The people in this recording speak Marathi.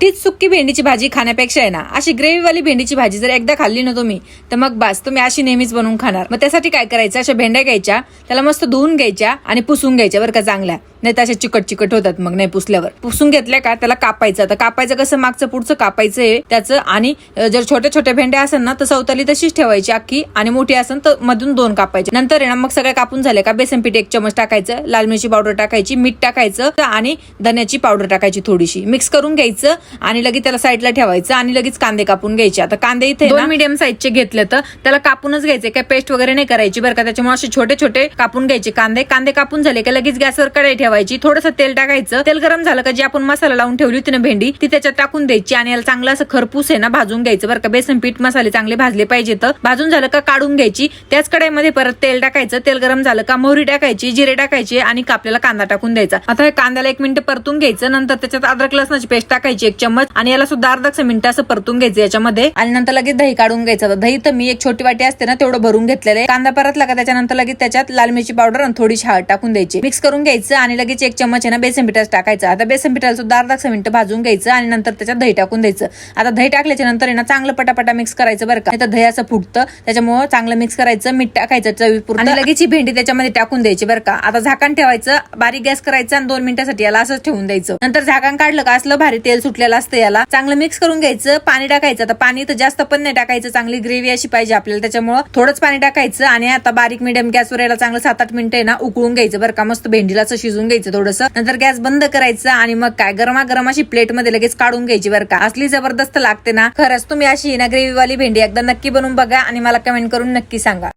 तीच सुक्की भेंडीची भाजी खाण्यापेक्षा आहे ना अशी ग्रेव्हीवाली भेंडीची भाजी जर एकदा खाल्ली ना तुम्ही तर मग बस तुम्ही अशी नेहमीच बनवून खाणार. मग त्यासाठी काय करायचं? अशा भेंड्या घ्यायच्या त्याला मस्त धुवून घ्यायच्या आणि पुसून घ्यायच्या बरं का चांगल्या. नाही तर अशा चिकट चिकट होतात मग नाही पुसल्यावर. पुसून घेतल्या का त्याला कापायचं. तर कापायचं कसं? मागचं पुढचं कापायचं आहे त्याचं. आणि जर छोट्या छोट्या भेंड्या असेल ना तर सवताली तशीच ठेवायची अख्खी. आणि मोठी असेल तर मधून दोन कापायचे. नंतर आहे ना मग सगळ्या कापून झाले का? बेसन पीठ एक चमच टाकायचं. लाल मिरची पावडर टाकायची. मीठ टाकायचं. आणि धन्याची पावडर टाकायची थोडीशी. मिक्स करून घ्यायचं. आणि लगेच त्याला साईडला ठेवायचं. आणि लगेच कांदे कापून घ्यायचे. आता कांदे इथे मीडियम साईजचे घेतले तर त्याला कापूनच घ्यायचे. काय पेस्ट वगैरे नाही करायची बरं का. त्याच्यामुळे असे छोटे छोटे कापून घ्यायचे कांदे. कांदे कापून झाले का लगेच गॅसवर कढई ठेवायची. थोडंसं तेल टाकायचं. तेल गरम झालं का जी आपण मसाला लावून ठेवली होती ना भेंडी ती त्याच्यात टाकून द्यायची आणि याला चांगलं असं खरपूस आहे ना भाजून घ्यायचं बरं का. बेसन पीठ मसाले चांगले भाजले पाहिजे तर. भाजून झालं का काढून घ्यायची. त्याच कडाईमध्ये परत तेल टाकायचं. तेल गरम झालं का मोहरी टाकायची जिरे टाकायचे आणि कापलेला कांदा टाकून द्यायचा. आता हे कांद्याला एक मिनिट परतून घ्यायचं. नंतर त्याच्यात अद्रक लसणाची पेस्ट टाकायची एक चम्मच आणि याला सुद्धा अर्धा मिनिट असं परतून घ्यायचं याच्यामध्ये. आणि नंतर लगेच दही काढून घ्यायचं. दही तर मी एक छोटी वाटी असते ना तेवढं भरून घेतलेलं आहे. कांदा परतला का त्याच्यानंतर लगेच त्याच्यात लाल मिरची पावडर आणि थोडीशी हळद टाकून द्यायची. मिक्स करून घ्यायचं आणि लगेच एक चम्मच आहे ना बेसन पिठाचं टाकायचं. आता बेसन पिठाला सुद्धा अर्धा मिनिटं भाजून घ्यायचं आणि नंतर त्याच्यात दही टाकून द्यायचं. आता दही टाकल्याच्या नंतर आहे ना चांगलं पटापटा मिक्स करायचं बरं का. तर दही असं फुटतं त्याच्यामुळे चांगलं मिक्स करायचं मीठ टाकायचं चवीपूर्ण आणि लगेच ही भेंडी त्याच्यामध्ये टाकून द्यायची बरं का. आता झाकण ठेवायचं बारीक गॅस करायचं आणि दोन मिनिटासाठी याला असंच ठेवून द्यायचं. नंतर झाकण काढलं का असलं भारी तेल सुटलेलं असतं याला. चांगलं मिक्स करून घ्यायचं पाणी टाकायचं. आता पाणी तर जास्त पण नाही टाकायचं चांगली ग्रेव्ही अशी पाहिजे आपल्याला. त्याच्यामुळे थोडंच पाणी टाकायचं आणि आता बारीक मिडियम गॅसवर याला चांगलं सात आठ मिनिटं आहे ना उकळून घ्यायचं बरं का. मस्त भेंडीला असं शिजून घ्यायचं थोडंसं. नंतर गॅस बंद करायचं आणि मग काय? गरमागरम अशी प्लेटमध्ये लगेच काढून घ्यायची बरं का. असली जबरदस्त लागते ना. खरंच तुम्ही अशी ना ग्रेव्ही वाली भेंडी एकदा नक्की बनवून बघा आणि मला कमेंट करून नक्की सांगा.